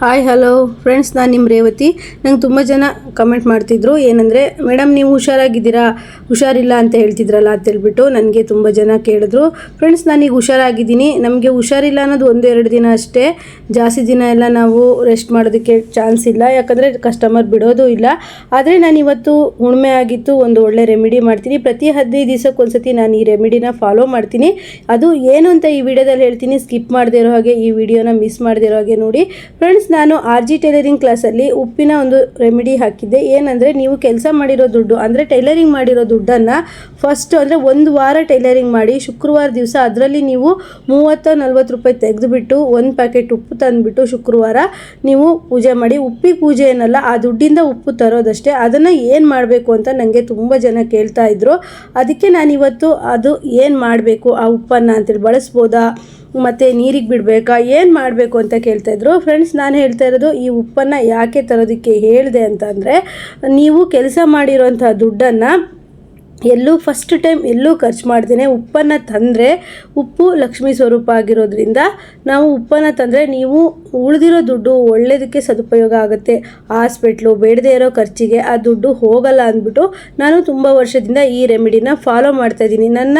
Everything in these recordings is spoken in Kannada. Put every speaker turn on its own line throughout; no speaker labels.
ಹಾಯ್ ಹಲೋ ಫ್ರೆಂಡ್ಸ್ ನಾನು ನಿಮ್ಮ ರೇವತಿ. ನಂಗೆ ತುಂಬ ಜನ ಕಮೆಂಟ್ ಮಾಡ್ತಿದ್ರು. ಏನಂದರೆ ಮೇಡಮ್ ನೀವು ಹುಷಾರಾಗಿದ್ದೀರಾ? ಹುಷಾರಿಲ್ಲ ಅಂತ ಹೇಳ್ತಿದ್ರಲ್ಲ ಅಂತೇಳ್ಬಿಟ್ಟು ನನಗೆ ತುಂಬ ಜನ ಕೇಳಿದ್ರು. ಫ್ರೆಂಡ್ಸ್ ನಾನೀಗ ಹುಷಾರಾಗಿದ್ದೀನಿ. ನಮಗೆ ಹುಷಾರಿಲ್ಲ ಅನ್ನೋದು ಒಂದು ಎರಡು ದಿನ ಅಷ್ಟೇ. ಜಾಸ್ತಿ ದಿನ ಎಲ್ಲ ನಾವು ರೆಸ್ಟ್ ಮಾಡೋದಕ್ಕೆ ಚಾನ್ಸ್ ಇಲ್ಲ. ಯಾಕಂದರೆ ಕಸ್ಟಮರ್ ಬಿಡೋದು ಇಲ್ಲ. ಆದರೆ ನಾನು ಇವತ್ತು ಹುಣ್ಮೆ ಆಗಿತ್ತು. ಒಂದು ಒಳ್ಳೆ ರೆಮಿಡಿ ಮಾಡ್ತೀನಿ. ಪ್ರತಿ ಹದಿನೈದು ದಿವಸಕ್ಕೆ ಒಂದ್ಸತಿ ನಾನು ಈ ರೆಮಿಡಿನ ಫಾಲೋ ಮಾಡ್ತೀನಿ. ಅದು ಏನು ಅಂತ ಈ ವಿಡಿಯೋದಲ್ಲಿ ಹೇಳ್ತೀನಿ. ಸ್ಕಿಪ್ ಮಾಡದೇ ಇರೋ ಹಾಗೆ ಈ ವಿಡಿಯೋನ ಮಿಸ್ ಮಾಡದೇ ಇರೋ ಹಾಗೆ ನೋಡಿ. ಫ್ರೆಂಡ್ಸ್ ನಾನು ಆರ್ ಜಿ ಟೈಲರಿಂಗ್ ಕ್ಲಾಸಲ್ಲಿ ಉಪ್ಪಿನ ಒಂದು ರೆಮಿಡಿ ಹಾಕಿದ್ದೆ. ಏನಂದರೆ ನೀವು ಕೆಲಸ ಮಾಡಿರೋ ದುಡ್ಡು, ಅಂದರೆ ಟೈಲರಿಂಗ್ ಮಾಡಿರೋ ದುಡ್ಡನ್ನು ಫಸ್ಟ್ ಅಂದರೆ ಒಂದು ವಾರ ಟೈಲರಿಂಗ್ ಮಾಡಿ, ಶುಕ್ರವಾರ ದಿವಸ ಅದರಲ್ಲಿ ನೀವು ಮೂವತ್ತು ನಲ್ವತ್ತು ರೂಪಾಯಿ ತೆಗೆದುಬಿಟ್ಟು, ಒಂದು ಪ್ಯಾಕೆಟ್ ಉಪ್ಪು ತಂದುಬಿಟ್ಟು ಶುಕ್ರವಾರ ನೀವು ಪೂಜೆ ಮಾಡಿ, ಉಪ್ಪಿ ಪೂಜೆ ಏನಲ್ಲ, ಆ ದುಡ್ಡಿಂದ ಉಪ್ಪು ತರೋದಷ್ಟೇ. ಅದನ್ನು ಏನು ಮಾಡಬೇಕು ಅಂತ ನನಗೆ ತುಂಬ ಜನ ಕೇಳ್ತಾ ಇದ್ರು. ಅದಕ್ಕೆ ನಾನಿವತ್ತು ಅದು ಏನು ಮಾಡಬೇಕು, ಆ ಉಪ್ಪನ್ನು ಅಂತೇಳಿ ಬಳಸ್ಬೋದಾ? ಮತ್ತು ನೀರಿಗೆ ಬಿಡಬೇಕಾ, ಏನು ಮಾಡಬೇಕು ಅಂತ ಕೇಳ್ತಾಯಿದ್ರು ಫ್ರೆಂಡ್ಸ್ ನಾನು ಹೇಳ್ತಾ ಇರೋದು, ಈ ಉಪ್ಪನ್ನು ಯಾಕೆ ತರೋದಕ್ಕೆ ಹೇಳಿದೆ ಅಂತಂದರೆ, ನೀವು ಕೆಲಸ ಮಾಡಿರೋಂಥ ದುಡ್ಡನ್ನು ಎಲ್ಲೂ ಫಸ್ಟ್ ಟೈಮ್ ಎಲ್ಲೂ ಖರ್ಚು ಮಾಡ್ದೇನೆ ಉಪ್ಪನ್ನು ತಂದರೆ ಉಪ್ಪು ಲಕ್ಷ್ಮೀ ಸ್ವರೂಪ ಆಗಿರೋದ್ರಿಂದ ನಾವು ಉಪ್ಪನ್ನು ತಂದರೆ ನೀವು ಉಳಿದಿರೋ ದುಡ್ಡು ಒಳ್ಳೇದಕ್ಕೆ ಸದುಪಯೋಗ ಆಗುತ್ತೆ. ಹಾಸ್ಪಿಟ್ಲು ಬೇಡದೇ ಇರೋ ಖರ್ಚಿಗೆ ಆ ದುಡ್ಡು ಹೋಗಲ್ಲ ಅಂದ್ಬಿಟ್ಟು ನಾನು ತುಂಬ ವರ್ಷದಿಂದ ಈ ರೆಮಿಡಿನ ಫಾಲೋ ಮಾಡ್ತಾ ಇದ್ದೀನಿ. ನನ್ನ,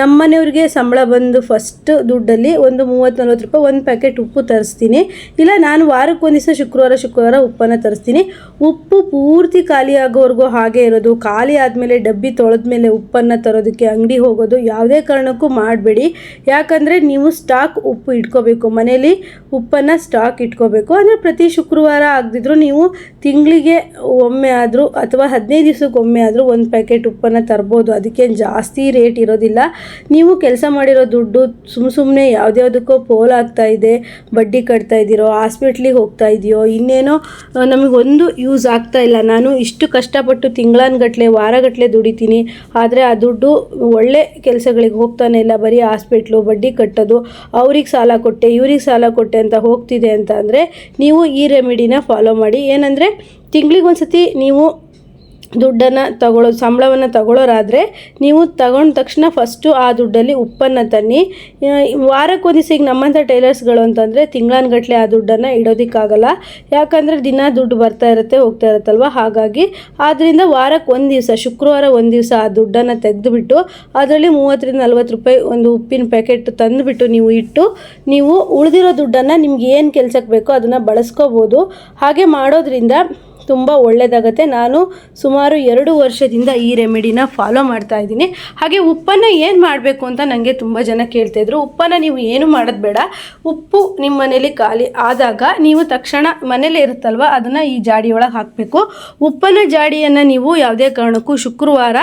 ನಮ್ಮನೆಯವ್ರಿಗೆ ಸಂಬಳ ಬಂದು ಫಸ್ಟ್ ದುಡ್ಡಲ್ಲಿ ಒಂದು ಮೂವತ್ತು, ನಲ್ವತ್ತು ರೂಪಾಯಿ ಒಂದು ಪ್ಯಾಕೆಟ್ ಉಪ್ಪು ತರಿಸ್ತೀನಿ. ಇಲ್ಲ, ನಾನು ವಾರಕ್ಕೆ ಒಂದು ದಿವಸ ಶುಕ್ರವಾರ ಶುಕ್ರವಾರ ಉಪ್ಪನ್ನು ತರಿಸ್ತೀನಿ. ಉಪ್ಪು ಪೂರ್ತಿ ಖಾಲಿ ಆಗೋವರೆಗೂ ಹಾಗೆ ಇರೋದು. ಖಾಲಿ ಆದಮೇಲೆ ಡಬ್ಬಿ ತೊಳೆದ್ಮೇಲೆ ಉಪ್ಪನ್ನು ತರೋದಕ್ಕೆ ಅಂಗಡಿ ಹೋಗೋದು ಯಾವುದೇ ಕಾರಣಕ್ಕೂ ಮಾಡಬೇಡಿ. ಯಾಕಂದರೆ ನೀವು ಸ್ಟಾಕ್ ಉಪ್ಪು ಇಟ್ಕೋಬೇಕು. ಮನೇಲಿ ಉಪ್ಪನ್ನು ಸ್ಟಾಕ್ ಇಟ್ಕೋಬೇಕು. ಅಂದರೆ ಪ್ರತಿ ಶುಕ್ರವಾರ ಆಗದಿದ್ರೂ ನೀವು ತಿಂಗಳಿಗೆ ಒಮ್ಮೆ ಆದರೂ ಅಥವಾ ಹದಿನೈದು ದಿವ್ಸಕ್ಕೆ ಒಮ್ಮೆ ಆದರೂ ಒಂದು ಪ್ಯಾಕೆಟ್ ಉಪ್ಪನ್ನು ತರ್ಬೋದು. ಅದಕ್ಕೇನು ಜಾಸ್ತಿ ರೇಟ್ ಇರೋದಿಲ್ಲ. ನೀವು ಕೆಲಸ ಮಾಡಿರೋ ದುಡ್ಡು ಸುಮ್ಮ ಸುಮ್ಮನೆ ಯಾವುದ್ಯಾವುದಕ್ಕೋ ಪೋಲ್ ಆಗ್ತಾ ಇದೆ, ಬಡ್ಡಿ ಕಟ್ತಾ ಇದ್ದೀರೋ ಹಾಸ್ಪಿಟ್ಲಿಗೆ ಹೋಗ್ತಾ ಇದೆಯೋ, ಇನ್ನೇನೋ ನಮಗೊಂದು ಯೂಸ್ ಆಗ್ತಾ ಇಲ್ಲ. ನಾನು ಇಷ್ಟು ಕಷ್ಟಪಟ್ಟು ತಿಂಗಳಾನ್ಗಟ್ಲೆ ವಾರಗಟ್ಟಲೆ ದುಡಿತೀನಿ. ಆದರೆ ಆ ದುಡ್ಡು ಒಳ್ಳೆ ಕೆಲಸಗಳಿಗೆ ಹೋಗ್ತಾನೆ ಇಲ್ಲ, ಬರೀ ಹಾಸ್ಪಿಟ್ಲು, ಬಡ್ಡಿ ಕಟ್ಟೋದು, ಅವ್ರಿಗೆ ಸಾಲ ಕೊಟ್ಟೆ, ಇವ್ರಿಗೆ ಸಾಲ ಕೊಟ್ಟೆ ಅಂತ ಹೋಗ್ತಿದೆ ಅಂತ ಅಂದರೆ ನೀವು ಈ ರೆಮಿಡಿನ ಫಾಲೋ ಮಾಡಿ. ಏನಂದರೆ ತಿಂಗಳಿಗೆ ಒಂದು ಸತಿ ನೀವು ದುಡ್ಡನ್ನು ತಗೊಳ್ಳೋ ಸಂಬಳವನ್ನು ತಗೊಳ್ಳೋರಾದರೆ ನೀವು ತಗೊಂಡ ತಕ್ಷಣ ಫಸ್ಟು ಆ ದುಡ್ಡಲ್ಲಿ ಉಪ್ಪನ್ನು ತನ್ನಿ. ವಾರಕ್ಕೆ ಒಂದು ದಿವಸ ಈಗ ನಮ್ಮಂಥ ಟೈಲರ್ಸ್ಗಳು ಅಂತಂದರೆ ತಿಂಗಳಾನ್ಗಟ್ಲೆ ಆ ದುಡ್ಡನ್ನು ಇಡೋದಕ್ಕಾಗಲ್ಲ. ಯಾಕಂದರೆ ದಿನ ದುಡ್ಡು ಬರ್ತಾ ಇರುತ್ತೆ, ಹೋಗ್ತಾ ಇರುತ್ತಲ್ವ? ಹಾಗಾಗಿ ಆದ್ದರಿಂದ ವಾರಕ್ಕೆ ಒಂದು ದಿವಸ ಶುಕ್ರವಾರ ಒಂದು ದಿವಸ ಆ ದುಡ್ಡನ್ನು ತೆಗೆದುಬಿಟ್ಟು ಅದರಲ್ಲಿ ಮೂವತ್ತರಿಂದ ನಲ್ವತ್ತು ರೂಪಾಯಿ ಒಂದು ಉಪ್ಪಿನ ಪ್ಯಾಕೆಟ್ ತಂದುಬಿಟ್ಟು ನೀವು ಇಟ್ಟು, ನೀವು ಉಳಿದಿರೋ ದುಡ್ಡನ್ನು ನಿಮ್ಗೆ ಏನು ಕೆಲಸಕ್ಕೆ ಬೇಕೋ ಅದನ್ನು ಬಳಸ್ಕೋಬೋದು. ಹಾಗೆ ಮಾಡೋದ್ರಿಂದ ತುಂಬ ಒಳ್ಳೆಯದಾಗುತ್ತೆ ನಾನು ಸುಮಾರು ಎರಡು ವರ್ಷದಿಂದ ಈ ರೆಮಿಡಿನ ಫಾಲೋ ಮಾಡ್ತಾ ಇದ್ದೀನಿ. ಹಾಗೆ ಉಪ್ಪನ್ನು ಏನು ಮಾಡಬೇಕು ಅಂತ ನನಗೆ ತುಂಬ ಜನ ಕೇಳ್ತಾಯಿದ್ರು ಉಪ್ಪನ್ನು ನೀವು ಏನು ಮಾಡೋದು ಬೇಡ. ಉಪ್ಪು ನಿಮ್ಮ ಮನೇಲಿ ಖಾಲಿ ಆದಾಗ ನೀವು ತಕ್ಷಣ ಮನೇಲಿ ಇರುತ್ತಲ್ವ? ಅದನ್ನು ಈ ಜಾಡಿ ಒಳಗೆ ಹಾಕಬೇಕು. ಉಪ್ಪನ್ನ ಜಾಡಿಯನ್ನು ನೀವು ಯಾವುದೇ ಕಾರಣಕ್ಕೂ ಶುಕ್ರವಾರ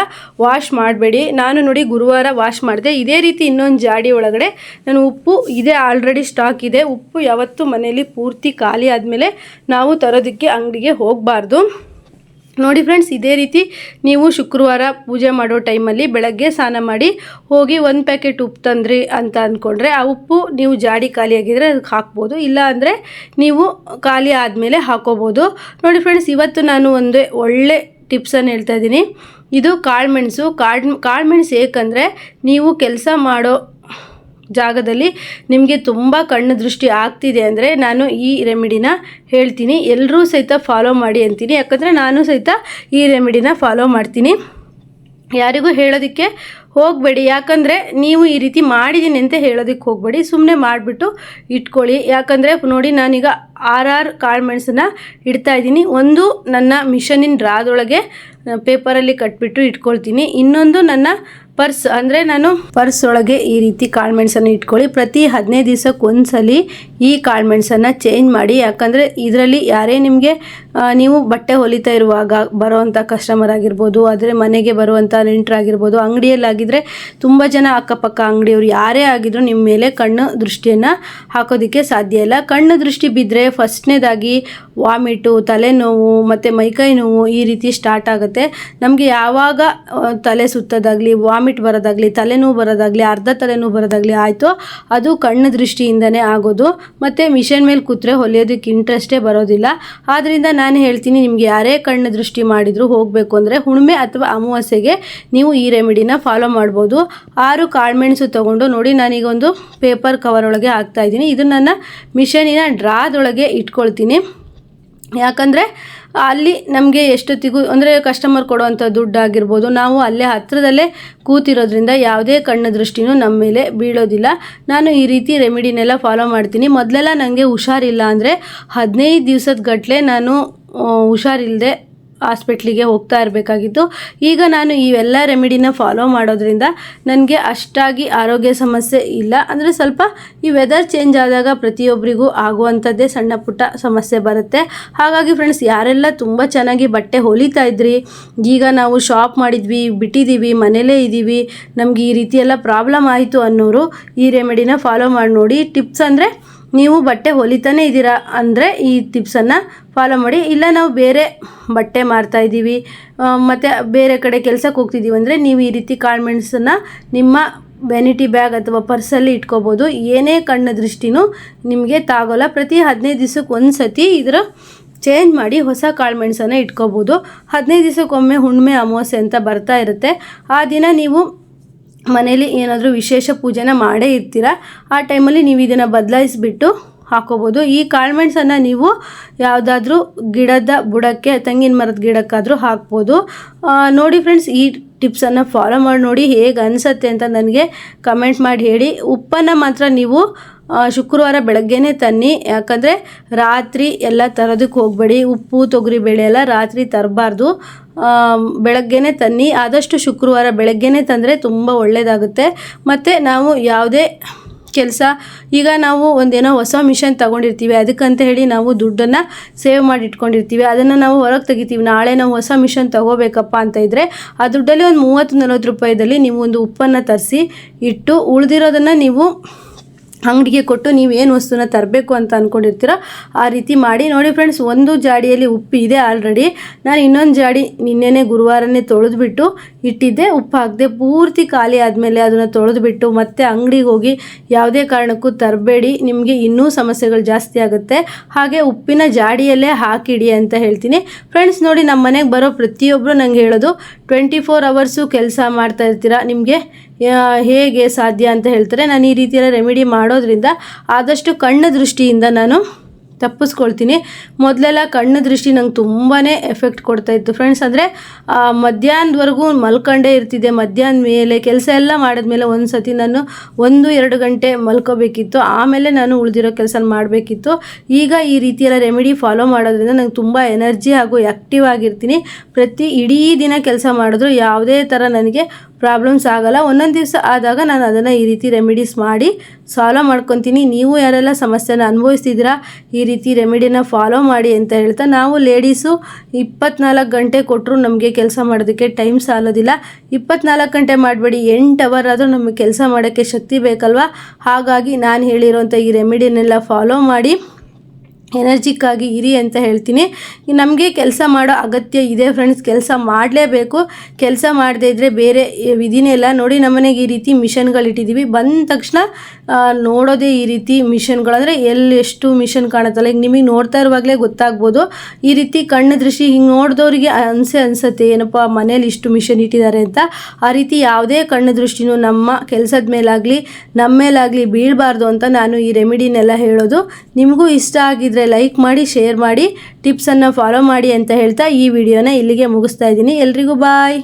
ವಾಶ್ ಮಾಡಬೇಡಿ. ನಾನು ನೋಡಿ ಗುರುವಾರ ವಾಶ್ ಮಾಡಿದೆ. ಇದೇ ರೀತಿ ಇನ್ನೊಂದು ಜಾಡಿ ಒಳಗಡೆ ನಾನು ಉಪ್ಪು ಇದೆ, ಆಲ್ರೆಡಿ ಸ್ಟಾಕ್ ಇದೆ. ಉಪ್ಪು ಯಾವತ್ತೂ ಮನೇಲಿ ಪೂರ್ತಿ ಖಾಲಿ ಆದಮೇಲೆ ನಾವು ತರೋದಕ್ಕೆ ಅಂಗಡಿಗೆ ಹೋಗಬಾರ್ದು. ನೋಡಿ ಫ್ರೆಂಡ್ಸ್ ಇದೇ ರೀತಿ ನೀವು ಶುಕ್ರವಾರ ಪೂಜೆ ಮಾಡೋ ಟೈಮಲ್ಲಿ ಬೆಳಗ್ಗೆ ಸ್ನಾನ ಮಾಡಿ ಹೋಗಿ ಒಂದು ಪ್ಯಾಕೆಟ್ ಉಪ್ಪು ತಂದ್ರಿ ಅಂತ ಅಂದ್ಕೊಂಡ್ರೆ ಆ ಉಪ್ಪು ನೀವು ಜಾಡಿ ಖಾಲಿಯಾಗಿದ್ದರೆ ಅದಕ್ಕೆ ಹಾಕ್ಬೋದು. ಇಲ್ಲ ಅಂದರೆ ನೀವು ಖಾಲಿ ಆದಮೇಲೆ ಹಾಕೋಬೋದು. ನೋಡಿ ಫ್ರೆಂಡ್ಸ್ ಇವತ್ತು ನಾನು ಒಂದು ಒಳ್ಳೆ ಟಿಪ್ಸನ್ನು ಹೇಳ್ತಾ ಇದ್ದೀನಿ. ಇದು ಕಾಳುಮೆಣಸು ಕಾಳು ಕಾಳುಮೆಣಸು ಏಕೆಂದರೆ ನೀವು ಕೆಲಸ ಮಾಡೋ ಜಾಗದಲ್ಲಿ ನಿಮಗೆ ತುಂಬ ಕಣ್ಣು ದೃಷ್ಟಿ ಆಗ್ತಿದೆ ಅಂದರೆ ನಾನು ಈ ರೆಮಿಡಿನ ಹೇಳ್ತೀನಿ. ಎಲ್ಲರೂ ಸಹಿತ ಫಾಲೋ ಮಾಡಿ ಅಂತೀನಿ. ಯಾಕಂದರೆ ನಾನು ಸಹಿತ ಈ ರೆಮಿಡಿನ ಫಾಲೋ ಮಾಡ್ತೀನಿ. ಯಾರಿಗೂ ಹೇಳೋದಕ್ಕೆ ಹೋಗಬೇಡಿ. ಯಾಕಂದರೆ ನೀವು ಈ ರೀತಿ ಮಾಡಿದ್ದೀನಿ ಅಂತ ಹೇಳೋದಕ್ಕೆ ಹೋಗಬೇಡಿ. ಸುಮ್ಮನೆ ಮಾಡಿಬಿಟ್ಟು ಇಟ್ಕೊಳ್ಳಿ. ಯಾಕಂದರೆ ನೋಡಿ ನಾನೀಗ ಆರ್ ಆರ್ ಕಾಳು ಮೆಣಸನ್ನ ಇಡ್ತಾ ಇದ್ದೀನಿ. ಒಂದು ನನ್ನ ಮಿಷನಿನ ರಾದೊಳಗೆ ಪೇಪರಲ್ಲಿ ಕಟ್ಬಿಟ್ಟು ಇಟ್ಕೊಳ್ತೀನಿ. ಇನ್ನೊಂದು ನನ್ನ ಪರ್ಸ್ ಅಂದರೆ ನಾನು ಪರ್ಸ್ ಒಳಗೆ ಈ ರೀತಿ ಕಾಳುಮೆಣಸನ್ನು ಇಟ್ಕೊಳ್ಳಿ. ಪ್ರತಿ ಹದಿನೈದು ದಿವ್ಸಕ್ಕೆ ಒಂದ್ಸಲಿ ಈ ಕಾಳುಮೆಣಸನ್ನು ಚೇಂಜ್ ಮಾಡಿ. ಯಾಕಂದರೆ ಇದರಲ್ಲಿ ಯಾರೇ ನಿಮಗೆ ನೀವು ಬಟ್ಟೆ ಹೊಲಿತಾ ಇರುವಾಗ ಬರುವಂಥ ಕಸ್ಟಮರ್ ಆಗಿರ್ಬೋದು, ಆದರೆ ಮನೆಗೆ ಬರುವಂಥ ನೆಂಟರಾಗಿರ್ಬೋದು ಅಂಗಡಿಯಲ್ಲಾಗಿದ್ದರೆ ತುಂಬ ಜನ ಅಕ್ಕಪಕ್ಕ ಅಂಗಡಿಯವರು ಯಾರೇ ಆಗಿದ್ರು ನಿಮ್ಮ ಮೇಲೆ ಕಣ್ಣು ದೃಷ್ಟಿಯನ್ನು ಹಾಕೋದಕ್ಕೆ ಸಾಧ್ಯ ಇಲ್ಲ. ಕಣ್ಣು ದೃಷ್ಟಿ ಬಿದ್ದರೆ ಫಸ್ಟ್ನೇದಾಗಿ ವಾಮಿಟು ತಲೆನೋವು ಮತ್ತು ಮೈಕೈ ನೋವು ಈ ರೀತಿ ಸ್ಟಾರ್ಟ್ ಆಗುತ್ತೆ. ನಮಗೆ ಯಾವಾಗ ತಲೆ ಸುತ್ತೋದಾಗಲಿ ವಾಮಿಟ್ ವಾಮಿಟ್ ಬರೋದಾಗಲಿ, ತಲೆನೋವು ಬರೋದಾಗಲಿ, ಅರ್ಧ ತಲೆನೋವು ಬರೋದಾಗಲಿ ಆಯಿತು, ಅದು ಕಣ್ಣು ದೃಷ್ಟಿಯಿಂದನೇ ಆಗೋದು. ಮತ್ತು ಮಿಷನ್ ಮೇಲೆ ಕೂತ್ರೆ ಹೊಲಿಯೋದಕ್ಕೆ ಇಂಟ್ರೆಸ್ಟೇ ಬರೋದಿಲ್ಲ. ಆದ್ದರಿಂದ ನಾನು ಹೇಳ್ತೀನಿ, ನಿಮಗೆ ಯಾರೇ ಕಣ್ಣು ದೃಷ್ಟಿ ಮಾಡಿದರೂ ಹೋಗಬೇಕು ಅಂದರೆ ಹುಣ್ಮೆ ಅಥವಾ ಅಮಾವಾಸ್ಯೆಗೆ ನೀವು ಈ ರೆಮಿಡಿನ ಫಾಲೋ ಮಾಡ್ಬೋದು. ಆರು ಕಾಳುಮೆಣಸು ತೊಗೊಂಡು ನೋಡಿ ನಾನೀಗ ಒಂದು ಪೇಪರ್ ಕವರ್ ಒಳಗೆ ಹಾಕ್ತಾಯಿದ್ದೀನಿ ಇದು ನನ್ನ ಮಿಷನಿನ ಡ್ರಾದೊಳಗೆ ಇಟ್ಕೊಳ್ತೀನಿ. ಯಾಕಂದರೆ ಅಲ್ಲಿ ನಮಗೆ ಎಷ್ಟೊತ್ತಿಗೂ, ಅಂದರೆ ಕಸ್ಟಮರ್ ಕೊಡುವಂಥ ದುಡ್ಡು ಆಗಿರ್ಬೋದು ನಾವು ಅಲ್ಲೇ ಹತ್ತಿರದಲ್ಲೇ ಕೂತಿರೋದ್ರಿಂದ ಯಾವುದೇ ಕಣ್ಣ ದೃಷ್ಟಿನೂ ನಮ್ಮ ಮೇಲೆ ಬೀಳೋದಿಲ್ಲ. ನಾನು ಈ ರೀತಿ ರೆಮಿಡಿನೆಲ್ಲ ಫಾಲೋ ಮಾಡ್ತೀನಿ. ಮೊದಲೆಲ್ಲ ನನಗೆ ಹುಷಾರಿಲ್ಲ ಅಂದರೆ ಹದಿನೈದು ದಿವಸದ ಗಟ್ಟಲೆ ನಾನು ಹುಷಾರಿಲ್ಲದೆ ಹಾಸ್ಪಿಟ್ಲಿಗೆ ಹೋಗ್ತಾ ಇರಬೇಕಾಗಿತ್ತು. ಈಗ ನಾನು ಇವೆಲ್ಲ ರೆಮಿಡಿನ ಫಾಲೋ ಮಾಡೋದ್ರಿಂದ ನನಗೆ ಅಷ್ಟಾಗಿ ಆರೋಗ್ಯ ಸಮಸ್ಯೆ ಇಲ್ಲ. ಅಂದರೆ ಸ್ವಲ್ಪ ಈ ವೆದರ್ ಚೇಂಜ್ ಆದಾಗ ಪ್ರತಿಯೊಬ್ಬರಿಗೂ ಆಗುವಂಥದ್ದೇ ಸಣ್ಣ ಪುಟ್ಟ ಸಮಸ್ಯೆ ಬರುತ್ತೆ. ಹಾಗಾಗಿ ಫ್ರೆಂಡ್ಸ್ ಯಾರೆಲ್ಲ ತುಂಬ ಚೆನ್ನಾಗಿ ಬಟ್ಟೆ ಹೊಲಿತಾ ಇದ್ರಿ, ಈಗ ನಾವು ಶಾಪ್ ಮಾಡಿದ್ವಿ ಬಿಟ್ಟಿದ್ದೀವಿ ಮನೇಲೇ ಇದ್ದೀವಿ ನಮಗೆ ಈ ರೀತಿ ಎಲ್ಲ ಪ್ರಾಬ್ಲಮ್ ಆಯಿತು ಅನ್ನೋರು ಈ ರೆಮಿಡಿನ ಫಾಲೋ ಮಾಡಿ ನೋಡಿ. ಟಿಪ್ಸ್ ಅಂದರೆ ನೀವು ಬಟ್ಟೆ ಹೊಲಿತಾನೆ ಇದ್ದೀರಾ ಅಂದರೆ ಈ ಟಿಪ್ಸನ್ನು ಫಾಲೋ ಮಾಡಿ. ಇಲ್ಲ ನಾವು ಬೇರೆ ಬಟ್ಟೆ ಮಾರ್ತಾ ಇದ್ದೀವಿ ಮತ್ತು ಬೇರೆ ಕಡೆ ಕೆಲಸಕ್ಕೆ ಹೋಗ್ತಿದ್ದೀವಿ ಅಂದರೆ ನೀವು ಈ ರೀತಿ ಕಾಳ್ಮೆಣ್ಸನ್ನು ನಿಮ್ಮ ವೆನಿಟಿ ಬ್ಯಾಗ್ ಅಥವಾ ಪರ್ಸಲ್ಲಿ ಇಟ್ಕೋಬೋದು. ಏನೇ ಕಣ್ಣ ದೃಷ್ಟಿನೂ ನಿಮಗೆ ತಾಗೋಲ್ಲ. ಪ್ರತಿ ಹದಿನೈದು ದಿವಸಕ್ಕೆ ಒಂದು ಸತಿ ಇದರ ಚೇಂಜ್ ಮಾಡಿ ಹೊಸ ಕಾಳುಮೆಣಸನ್ನು ಇಟ್ಕೋಬೋದು. ಹದಿನೈದು ದಿವಸಕ್ಕೊಮ್ಮೆ ಹುಣ್ಣಿಮೆ, ಅಮಾವಾಸ್ಯೆ ಅಂತ ಬರ್ತಾ ಇರುತ್ತೆ. ಆ ದಿನ ನೀವು ಮನೇಲಿ ಏನಾದರೂ ವಿಶೇಷ ಪೂಜೆನ ಮಾಡೇ ಇರ್ತೀರ, ಆ ಟೈಮಲ್ಲಿ ನೀವು ಇದನ್ನು ಬದಲಾಯಿಸಿಬಿಟ್ಟು ಹಾಕೋಬೋದು. ಈ ಕಾಳುಮೆಣಸನ್ನು ನೀವು ಯಾವುದಾದ್ರೂ ಗಿಡದ ಬುಡಕ್ಕೆ, ತೆಂಗಿನ ಮರದ ಗಿಡಕ್ಕಾದರೂ ಹಾಕ್ಬೋದು. ನೋಡಿ ಫ್ರೆಂಡ್ಸ್ ಈ ಟಿಪ್ಸನ್ನು ಫಾಲೋ ಮಾಡಿ ನೋಡಿ ಹೇಗೆ ಅನಿಸತ್ತೆ ಅಂತ ನನಗೆ ಕಮೆಂಟ್ ಮಾಡಿ ಹೇಳಿ. ಉಪ್ಪನ್ನು ಮಾತ್ರ ನೀವು ಶುಕ್ರವಾರ ಬೆಳಗ್ಗೆನೇ ತನ್ನಿ. ಯಾಕಂದರೆ ರಾತ್ರಿ ಎಲ್ಲ ತರೋದಕ್ಕೆ ಹೋಗಬೇಡಿ. ಉಪ್ಪು, ತೊಗರಿ ಬೇಳೆ ಎಲ್ಲ ರಾತ್ರಿ ತರಬಾರ್ದು. ಬೆಳಗ್ಗೆನೇ ತನ್ನಿ. ಆದಷ್ಟು ಶುಕ್ರವಾರ ಬೆಳಗ್ಗೆನೇ ತಂದರೆ ತುಂಬ ಒಳ್ಳೆಯದಾಗುತ್ತೆ ಮತ್ತು ನಾವು ಯಾವುದೇ ಕೆಲಸ, ಈಗ ನಾವು ಒಂದೇನೋ ಹೊಸ ಮಿಷನ್ ತಗೊಂಡಿರ್ತೀವಿ. ಅದಕ್ಕಂತ ಹೇಳಿ ನಾವು ದುಡ್ಡನ್ನು ಸೇವ್ ಮಾಡಿ ಇಟ್ಕೊಂಡಿರ್ತೀವಿ ಅದನ್ನು ನಾವು ಹೊರಗೆ ತೆಗಿತೀವಿ. ನಾಳೆ ನಾವು ಹೊಸ ಮಿಷನ್ ತಗೋಬೇಕಪ್ಪ ಅಂತ ಇದ್ದರೆ ಆ ದುಡ್ಡಲ್ಲಿ ಒಂದು ಮೂವತ್ತು ನಲ್ವತ್ತು ರೂಪಾಯಿದಲ್ಲಿ ನೀವು ಒಂದು ಉಪ್ಪನ್ನು ತರಿಸಿ ಇಟ್ಟು ಉಳಿದಿರೋದನ್ನು ನೀವು ಅಂಗಡಿಗೆ ಕೊಟ್ಟು ನೀವು ಏನು ವಸ್ತುನ ತರಬೇಕು ಅಂತ ಅಂದ್ಕೊಂಡಿರ್ತೀರ ಆ ರೀತಿ ಮಾಡಿ. ನೋಡಿ ಫ್ರೆಂಡ್ಸ್ ಒಂದು ಜಾಡಿಯಲ್ಲಿ ಉಪ್ಪು ಇದೆ ಆಲ್ರೆಡಿ ನಾನು ಇನ್ನೊಂದು ಜಾಡಿ ನಿನ್ನೆನೇ ಗುರುವಾರನೇ ತೊಳೆದ್ಬಿಟ್ಟು ಇಟ್ಟಿದ್ದೆ, ಉಪ್ಪು ಹಾಕದೆ, ಪೂರ್ತಿ ಖಾಲಿ ಆದಮೇಲೆ ಅದನ್ನು ತೊಳೆದ್ಬಿಟ್ಟು ಮತ್ತೆ ಅಂಗಡಿಗೆ ಹೋಗಿ ಯಾವುದೇ ಕಾರಣಕ್ಕೂ ತರಬೇಡಿ, ನಿಮಗೆ ಇನ್ನೂ ಸಮಸ್ಯೆಗಳು ಜಾಸ್ತಿ ಆಗುತ್ತೆ. ಹಾಗೆ ಉಪ್ಪಿನ ಜಾಡಿಯಲ್ಲೇ ಹಾಕಿಡಿ ಅಂತ ಹೇಳ್ತೀನಿ. ಫ್ರೆಂಡ್ಸ್ ನೋಡಿ ನಮ್ಮ ಮನೆಗೆ ಬರೋ ಪ್ರತಿಯೊಬ್ಬರು ನಂಗೆ ಹೇಳೋದು ಟ್ವೆಂಟಿ ಫೋರ್ ಅವರ್ಸು ಕೆಲಸ ಮಾಡ್ತಾ ಇರ್ತೀರಾ, ನಿಮಗೆ ಹೇಗೆ ಸಾಧ್ಯ ಅಂತ ಹೇಳ್ತಾರೆ. ನಾನು ಈ ರೀತಿಯೆಲ್ಲ ರೆಮಿಡಿ ಮಾಡೋದ್ರಿಂದ ಆದಷ್ಟು ಕಣ್ಣು ದೃಷ್ಟಿಯಿಂದ ನಾನು ತಪ್ಪಿಸ್ಕೊಳ್ತೀನಿ. ಮೊದಲೆಲ್ಲ ಕಣ್ಣು ದೃಷ್ಟಿ ನಂಗೆ ತುಂಬಾ ಎಫೆಕ್ಟ್ ಕೊಡ್ತಾ ಇತ್ತು ಫ್ರೆಂಡ್ಸ್ ಅಂದರೆ ಮಧ್ಯಾಹ್ನದವರೆಗೂ ಮಲ್ಕೊಂಡೇ ಇರ್ತಿದ್ದೆ. ಮಧ್ಯಾಹ್ನ ಮೇಲೆ ಕೆಲಸ ಎಲ್ಲ ಮಾಡಿದ್ಮೇಲೆ ಒಂದು ಸತಿ ನಾನು ಒಂದು, ಎರಡು ಗಂಟೆ ಮಲ್ಕೋಬೇಕಿತ್ತು. ಆಮೇಲೆ ನಾನು ಉಳಿದಿರೋ ಕೆಲಸ ಮಾಡಬೇಕಿತ್ತು. ಈಗ ಈ ರೀತಿಯೆಲ್ಲ ರೆಮಿಡಿ ಫಾಲೋ ಮಾಡೋದ್ರಿಂದ ನಂಗೆ ತುಂಬ ಎನರ್ಜಿ ಹಾಗೂ ಆ್ಯಕ್ಟಿವ್ ಆಗಿರ್ತೀನಿ. ಪ್ರತಿ ಇಡೀ ದಿನ ಕೆಲಸ ಮಾಡಿದ್ರು, ಯಾವುದೇ ಥರ ನನಗೆ ಪ್ರಾಬ್ಲಮ್ಸ್ ಆಗೋಲ್ಲ. ಒಂದೊಂದು ದಿವಸ ಆದಾಗ ನಾನು ಅದನ್ನು ಈ ರೀತಿ ರೆಮಿಡೀಸ್ ಮಾಡಿ ಸಾಲ್ವ್ ಮಾಡ್ಕೊತೀನಿ. ನೀವು ಯಾರೆಲ್ಲ ಸಮಸ್ಯೆನ ಅನುಭವಿಸ್ತಿದ್ದೀರಾ, ಈ ರೀತಿ ರೆಮಿಡಿನ ಫಾಲೋ ಮಾಡಿ ಅಂತ ಹೇಳ್ತಾ ನಾವು ಲೇಡೀಸು ಇಪ್ಪತ್ನಾಲ್ಕು ಗಂಟೆ ಕೊಟ್ಟರು ನಮಗೆ ಕೆಲಸ ಮಾಡೋದಕ್ಕೆ ಟೈಮ್ ಸಾಲೋದಿಲ್ಲ. ಇಪ್ಪತ್ನಾಲ್ಕು ಗಂಟೆ ಮಾಡಬೇಡಿ. ಎಂಟು ಅವರ್ ಆದರೂ ನಮಗೆ ಕೆಲಸ ಮಾಡೋಕ್ಕೆ ಶಕ್ತಿ ಬೇಕಲ್ವಾ? ಹಾಗಾಗಿ ನಾನು ಹೇಳಿರೋಂಥ ಈ ರೆಮಿಡಿನೆಲ್ಲ ಫಾಲೋ ಮಾಡಿ. ಎನರ್ಜಿಕ್ ಆಗಿ ಇರಿ ಅಂತ ಹೇಳ್ತೀನಿ. ನಮಗೆ ಕೆಲಸ ಮಾಡೋ ಅಗತ್ಯ ಇದೆ ಫ್ರೆಂಡ್ಸ್ ಕೆಲಸ ಮಾಡಲೇಬೇಕು. ಕೆಲಸ ಮಾಡದೇ ಇದ್ದರೆ ಬೇರೆ ವಿಧಿನೇ ಇಲ್ಲ. ನೋಡಿ ನಮ್ಮನೆಗೆ ಈ ರೀತಿ ಮಿಷನ್ಗಳು ಇಟ್ಟಿದ್ದೀವಿ ಬಂದ ತಕ್ಷಣ ನೋಡೋದೇ ಈ ರೀತಿ ಮಿಷನ್ಗಳು ಅಂದರೆ ಎಲ್ಲಿ ಎಷ್ಟು ಮಿಷನ್ ಕಾಣುತ್ತಲ್ಲ, ಈಗ ನಿಮಗೆ ನೋಡ್ತಾ ಇರುವಾಗಲೇ ಗೊತ್ತಾಗ್ಬೋದು. ಈ ರೀತಿ ಕಣ್ಣು ದೃಷ್ಟಿ ಹಿಂಗೆ ನೋಡಿದವ್ರಿಗೆ ಅನಿಸೆ ಅನಿಸುತ್ತೆ, ಏನಪ್ಪ ಮನೇಲಿ ಇಷ್ಟು ಮಿಷನ್ ಇಟ್ಟಿದ್ದಾರೆ ಅಂತ. ಆ ರೀತಿ ಯಾವುದೇ ಕಣ್ಣು ದೃಷ್ಟಿನೂ ನಮ್ಮ ಕೆಲಸದ ಮೇಲಾಗಲಿ ನಮ್ಮ ಮೇಲಾಗಲಿ ಬೀಳಬಾರ್ದು ಅಂತ ನಾನು ಈ ರೆಮಿಡಿನೆಲ್ಲ ಹೇಳೋದು. ನಿಮಗೂ ಇಷ್ಟ ಆಗಿದ್ರೆ ಲೈಕ್ ಮಾಡಿ ಶೇರ್ ಮಾಡಿ ಟಿಪ್ಸನ್ನು ಫಾಲೋ ಮಾಡಿ ಅಂತ ಹೇಳ್ತಾ ಈ ವಿಡಿಯೋನ ಇಲ್ಲಿಗೆ ಮುಗಿಸ್ತಾ ಇದ್ದೀನಿ. ಎಲ್ರಿಗೂ ಬಾಯ್